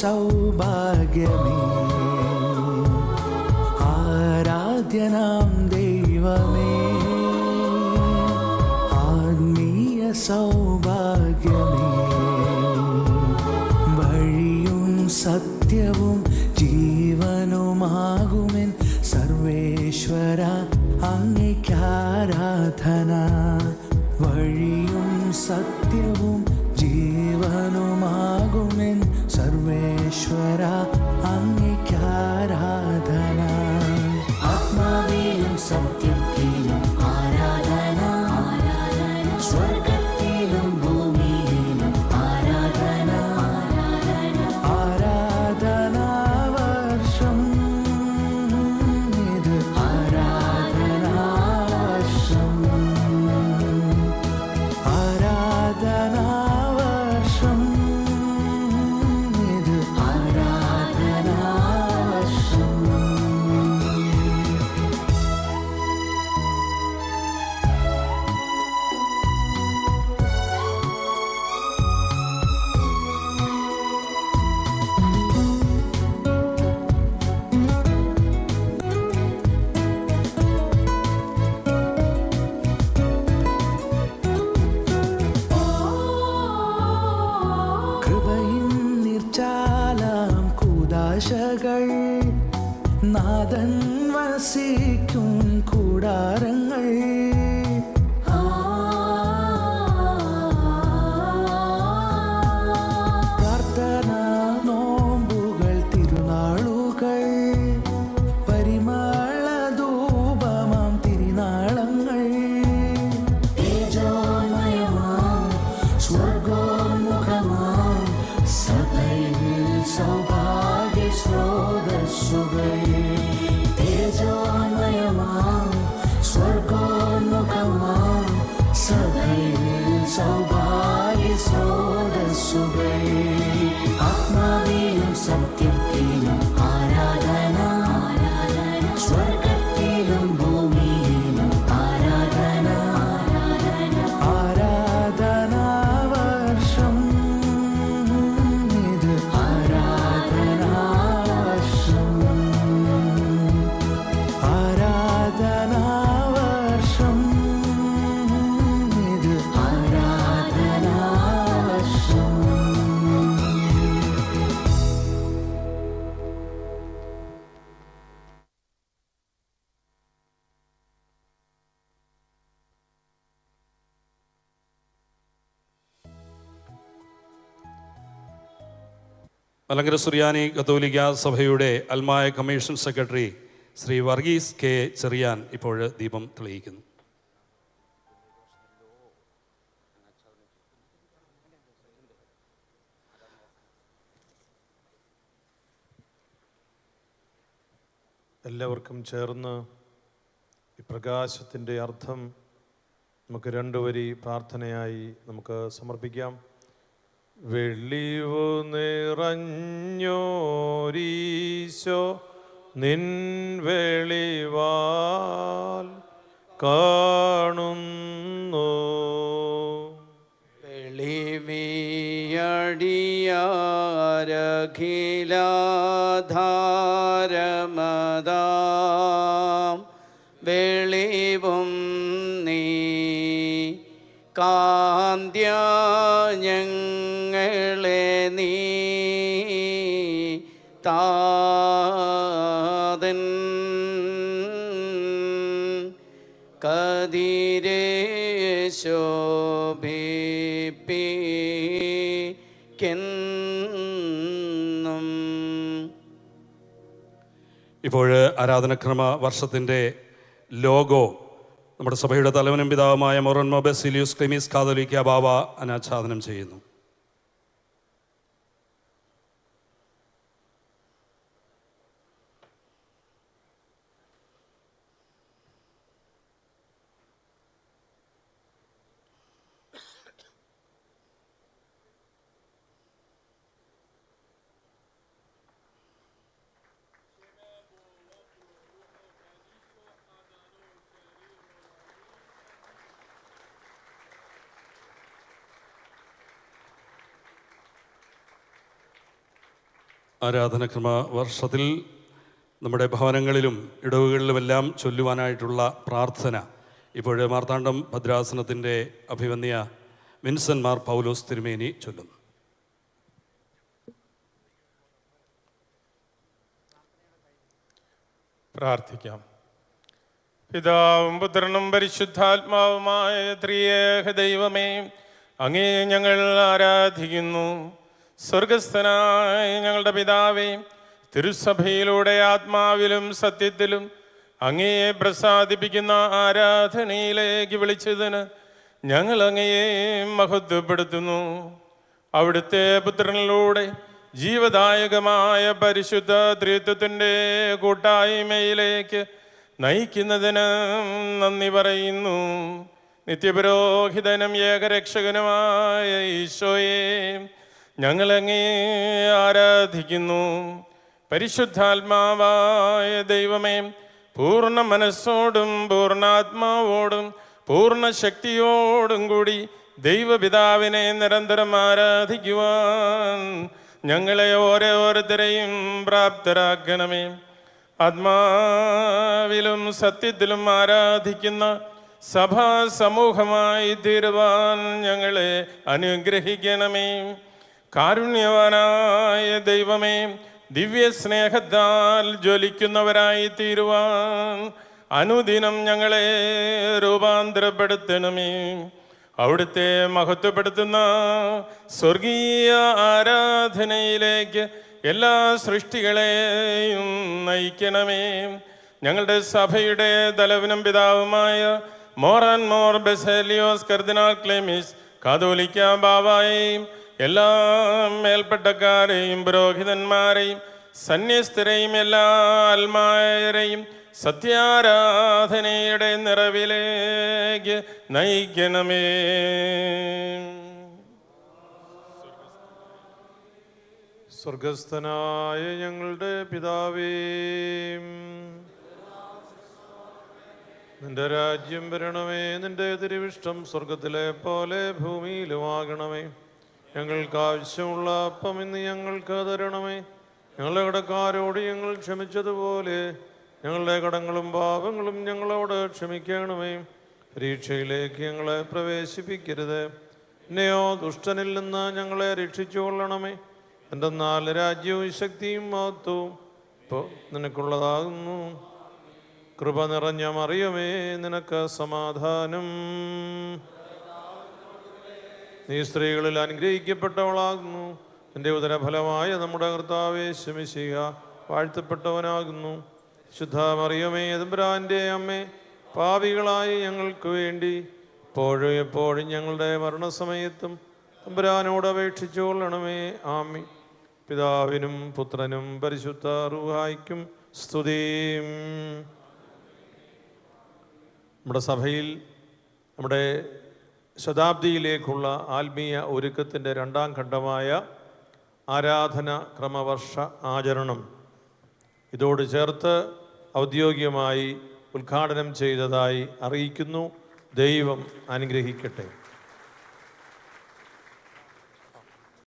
സൗഭാഗ്യമേ. ആരാധ്യനാം ദൈവമേ. ആത്മീയ സൗഭാഗ്യമേ. വഴിയും സത്യവും ജീവനുമാകുമെൻ സർവേശ്വര അങ്ങയ്ക്കാരാധന വഴിയും സത്യവും സർവേശ്വര കൂതാശകൾ നാദൻ വസിക്കും കൂടാരങ്ങൾ സ്രോതസ്സുകൾ തേജോമയമാം സ്വർഗോന്മുഖമാം സഭയിൽ സൗഭാഗ്യ സ്രോതസ്സുകൾ ആത്മാവിലും സത്യത്തിലും ആരാധന സ്വർഗത്തിലും മലങ്കര സുറിയാനി കത്തോലിക്ക സഭയുടെ അൽമായ commission secretary Shri Varghese K Cherian ഇപ്പോൾ ദീപം തെളിയിക്കുന്നു. എല്ലാവർക്കും ചേർന്ന് ഈ പ്രകാശത്തിന്റെ അർത്ഥം നമുക്ക് രണ്ടുവരി പ്രാർത്ഥനയായി നമുക്ക് സമർപ്പിക്കാം. വെള്ളിവു നിറഞ്ഞോരീശോ നിൻ വെളിവാൽ കാണുന്നു. വെളിമിയടിയാരഖിലാധാരമതാം വെളിവും നീ കാന്ത്യ താതൻ കതിരേശോഭിപ്പിക്കെന്നും ഇപ്പോൾ ആരാധനക്രമ വർഷത്തിന്റെ ലോഗോ നമ്മുടെ സഭയുടെ തലവനും പിതാവുമായ മൊറൻമോ ബെസിലിയൂസ് ക്ലിമീസ് കാതോലിക്ക ബാബ അനാച്ഛാദനം ചെയ്യുന്നു. ആരാധനക്രമ വർഷത്തിൽ നമ്മുടെ ഭവനങ്ങളിലും ഇടവുകളിലുമെല്ലാം ചൊല്ലുവാനായിട്ടുള്ള പ്രാർത്ഥന. ഇപ്പോൾ മാർത്താണ്ഡം ഭദ്രാസനത്തിന്റെ അഭിവന്യ വിൻസന്മാർ പൗലോസ് തിരുമേനി ചൊല്ലുന്നു. പ്രാർത്ഥിക്കാം. പിതാവും പുത്രനും പരിശുദ്ധാത്മാവുമായ ത്രിയേക ദൈവമേ അങ്ങേ ഞങ്ങൾ ആരാധിക്കുന്നു. സ്വർഗസ്ഥനായ ഞങ്ങളുടെ പിതാവേ തിരുസഭയിലൂടെ ആത്മാവിലും സത്യത്തിലും അങ്ങയെ പ്രസാദിപ്പിക്കുന്ന ആരാധനയിലേക്ക് വിളിച്ചതിന് ഞങ്ങൾ അങ്ങയെ മഹത്വപ്പെടുത്തുന്നു. അവിടുത്തെ പുത്രനിലൂടെ ജീവദായകമായ പരിശുദ്ധ ത്രിത്വത്തിന്റെ കൂട്ടായ്മയിലേക്ക് നയിക്കുന്നതിന് നന്ദി പറയുന്നു. നിത്യപുരോഹിതനും ഏകരക്ഷകനുമായ ഈശോയെ ഞങ്ങളങ്ങേ ആരാധിക്കുന്നു? പരിശുദ്ധാത്മാവായ ദൈവമേ പൂർണ മനസ്സോടും പൂർണാത്മാവോടും പൂർണ ശക്തിയോടും കൂടി ദൈവപിതാവിനെ നിരന്തരം ആരാധിക്കുവാൻ ഞങ്ങളെ ഓരോരുത്തരെയും പ്രാപ്തരാക്കണമേ. ആത്മാവിലും സത്യത്തിലും ആരാധിക്കുന്ന സഭാ സമൂഹമായി തീരുവാൻ ഞങ്ങളെ അനുഗ്രഹിക്കണമേ. കാരുണ്യവാനായ ദൈവമേ ദിവ്യ സ്നേഹത്താൽ ജ്വലിക്കുന്നവരായി തീരുവാൻ അനുദിനം ഞങ്ങളെ രൂപാന്തരപ്പെടുത്തണമേ. അവിടുത്തെ മഹത്വപ്പെടുത്തുന്ന സ്വർഗീയ ആരാധനയിലേക്ക് എല്ലാ സൃഷ്ടികളെയും നയിക്കണമേ. ഞങ്ങളുടെ സഭയുടെ തലവനും പിതാവുമായ ആൻഡ് മോർ ബെസേലിയോസ് കർദിനാൾ ക്ലെമിസ് കാതോലിക്ക ബാബായെയും എല്ലാ മേൽപ്പെട്ടക്കാരെയും പുരോഹിതന്മാരെയും സന്യസ്തരെയും എല്ലാ ആത്മാരെയും സത്യാരാധനയുടെ നിറവിലേക്ക് നയിക്കണമേ. സ്വർഗസ്ഥനായ ഞങ്ങളുടെ പിതാവേ നിന്റെ രാജ്യം വരണമേ നിന്റെ തിരുവിഷ്ടം സ്വർഗത്തിലെ പോലെ ഭൂമിയിലുമാകണമേ. ഞങ്ങൾക്ക് ആവശ്യമുള്ള അപ്പം ഇന്ന് ഞങ്ങൾക്ക് തരണമേ. ഞങ്ങളുടെ കടക്കാരോട് ഞങ്ങൾ ക്ഷമിച്ചതുപോലെ ഞങ്ങളുടെ കടങ്ങളും പാപങ്ങളും ഞങ്ങളോട് ക്ഷമിക്കണമേ. പരീക്ഷയിലേക്ക് ഞങ്ങളെ പ്രവേശിപ്പിക്കരുത്. എന്നെയോ ദുഷ്ടനിൽ നിന്ന് ഞങ്ങളെ രക്ഷിച്ചുകൊള്ളണമേ. എന്തെന്നാൽ രാജ്യവും ശക്തിയും മഹത്വവും ഇപ്പോൾ നിനക്കുള്ളതാകുന്നു. കൃപ നിറഞ്ഞ മറിയമേ നിനക്ക് സമാധാനം. നീ സ്ത്രീകളിൽ അനുഗ്രഹിക്കപ്പെട്ടവളാകുന്നു. എന്റെ ഉദരഫലമായ നമ്മുടെ കർത്താവേ ശമിശിക വാഴ്ത്തപ്പെട്ടവനാകുന്നു. ശുദ്ധ മറിയമേ എതുമ്പുരാന്റെ അമ്മേ പാപികളായി ഞങ്ങൾക്ക് വേണ്ടി എപ്പോഴും എപ്പോഴും ഞങ്ങളുടെ മരണസമയത്തും തമ്പുരാനോട് അപേക്ഷിച്ചുകൊള്ളണമേ ആമി പിതാവിനും പുത്രനും പരിശുദ്ധ റുഹായിക്കും സ്തുതിയും. നമ്മുടെ സഭയിൽ നമ്മുടെ ശതാബ്ദിയിലേക്കുള്ള ആത്മീയ ഒരുക്കത്തിന്റെ രണ്ടാം ഘട്ടമായ ആരാധന ക്രമവർഷ ആചരണം. ഇതോട് ചേർത്ത് ഔദ്യോഗികമായി ഉദ്ഘാടനം ചെയ്തതായി അറിയിക്കുന്നു. ദൈവം അനുഗ്രഹിക്കട്ടെ.